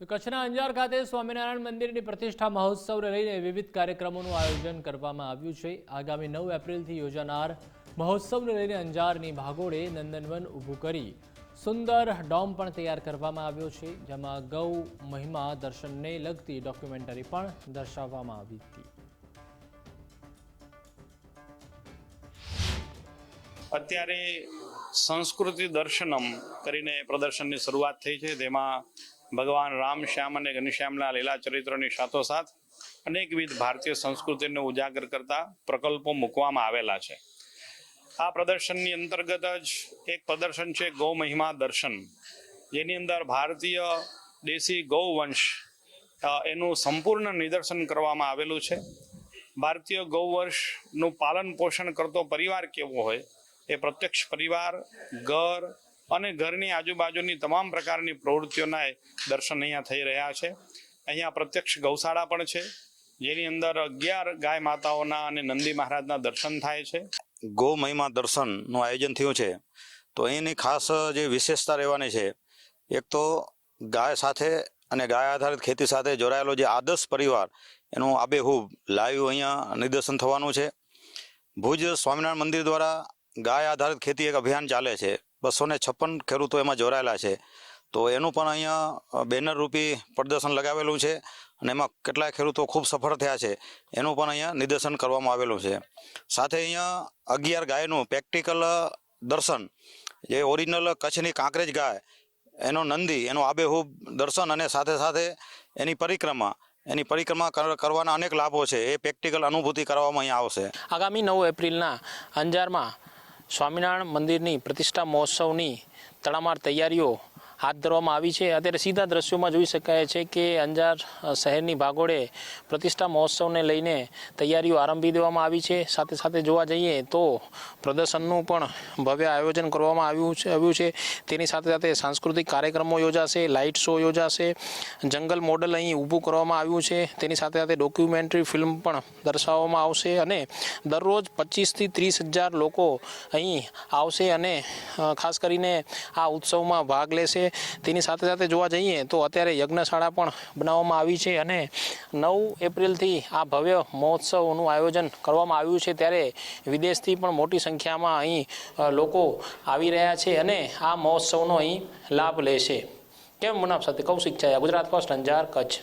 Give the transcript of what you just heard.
તો કચ્છના અંજાર ખાતે સ્વામિનારાયણ મંદિરની પ્રતિષ્ઠા મહોત્સવને લઈને વિવિધ કાર્યક્રમોનું આયોજન કરવામાં આવ્યું છે. આગામી નવ એપ્રિલથી યોજાનાર મહોત્સવને લઈને અંજારની ભાગોળે નંદનવન ઊભું કરી સુંદર ડોમ પણ તૈયાર કરવામાં આવ્યો છે, જેમાં ગૌ મહિમા દર્શનને લગતી ડોક્યુમેન્ટરી પણ દર્શાવવામાં આવી હતી. અત્યારે સંસ્કૃતિ દર્શનમ કરીને પ્રદર્શનની શરૂઆત થઈ છે તેમાં ભગવાન રામ શ્યામ અને ઘનશ્યામના લીલા ચરિત્રોની સાથોસાથ અનેકવિધ ભારતીય સંસ્કૃતિને ઉજાગર કરતા પ્રકલ્પો મૂકવામાં આવેલા છે. આ પ્રદર્શનની અંતર્ગત જ એક પ્રદર્શન છે ગૌ મહિમા દર્શન. જેની અંદર ભારતીય દેશી ગૌવંશ એનું સંપૂર્ણ નિદર્શન કરવામાં આવેલું છે. ભારતીય ગૌવંશનું પાલન પોષણ કરતો પરિવાર કેવો હોય, એ પ્રત્યક્ષ પરિવાર, ઘર અને ઘરની આજુબાજુની તમામ પ્રકારની પ્રવૃત્તિઓના દર્શન અહીંયા થઈ રહ્યા છે. અહીંયા પ્રત્યક્ષ ગૌશાળા પણ છે, જેની અંદર અગિયાર ગાય માતાઓના અને નંદી મહારાજના દર્શન થાય છે. ગૌ મહિમા દર્શનનું આયોજન થયું છે. તો અહીંની ખાસ જે વિશેષતા રહેવાની છે, એક તો ગાય સાથે અને ગાય આધારિત ખેતી સાથે જોડાયેલો જે આદર્શ પરિવાર, એનું આબેહૂબ લાઈવ અહીંયા નિદર્શન થવાનું છે. ભુજ સ્વામિનારાયણ મંદિર દ્વારા ગાય આધારિત ખેતી એક અભિયાન ચાલે છે. બસો ને છપ્પન ખેડૂતો એમાં જોડાયેલા છે. તો એનું પણ અહીંયા બેનર રૂપી પ્રદર્શન લગાવેલું છે અને એમાં કેટલાય ખેડૂતો ખૂબ સફળ થયા છે. એનું પણ અહીંયા નિદર્શન કરવામાં આવેલું છે. સાથે અહીંયા અગિયાર ગાયનું પ્રેક્ટિકલ દર્શન, જે ઓરિજિનલ કચ્છની કાંકરેજ ગાય, એનો નંદી, એનો આબેહૂબ દર્શન અને સાથે સાથે એની પરિક્રમા એની પરિક્રમા કર- કરવાના અનેક લાભો છે. એ પ્રેક્ટિકલ અનુભૂતિ કરવામાં અહીંયા આવશે. આગામી નવ એપ્રિલના અંજારમાં સ્વામિનારાયણ મંદિરની પ્રતિષ્ઠા મહોત્સવની તડામાર તૈયારીઓ હાથ ધરવામાં આવી છે. અત્યારે સીધા દ્રશ્યોમાં જોઈ શકાય છે કે અંજાર શહેરની ભાગોળે પ્રતિષ્ઠા મહોત્સવને લઈને તૈયારીઓ આરંભી દેવામાં આવી છે. સાથે સાથે જોવા જઈએ તો પ્રદર્શનનું પણ ભવ્ય આયોજન કરવામાં આવ્યું છે આવ્યું છે. તેની સાથે સાથે સાંસ્કૃતિક કાર્યક્રમો યોજાશે, લાઇટ શો યોજાશે, જંગલ મોડલ અહીં ઊભું કરવામાં આવ્યું છે. તેની સાથે સાથે ડોક્યુમેન્ટરી ફિલ્મ પણ દર્શાવવામાં આવશે અને દરરોજ પચીસથી ત્રીસ હજાર લોકો અહીં આવશે અને ખાસ કરીને આ ઉત્સવમાં ભાગ લેશે. તેની સાથે સાથે જોવા જઈએ તો અત્યારે યજ્ઞશાળા પણ બનાવવામાં આવી છે અને નવ એપ્રિલથી આ ભવ્ય મહોત્સવનું આયોજન કરવામાં આવ્યું છે ત્યારે વિદેશથી પણ મોટી સંખ્યામાં અહીં લોકો આવી રહ્યા છે અને આ મહોત્સવનો અહીં લાભ લેશે કેમ? મુનાફ સાથે કૌશિક છે. ગુજરાત ફર્સ્ટ, અંજાર, કચ્છ.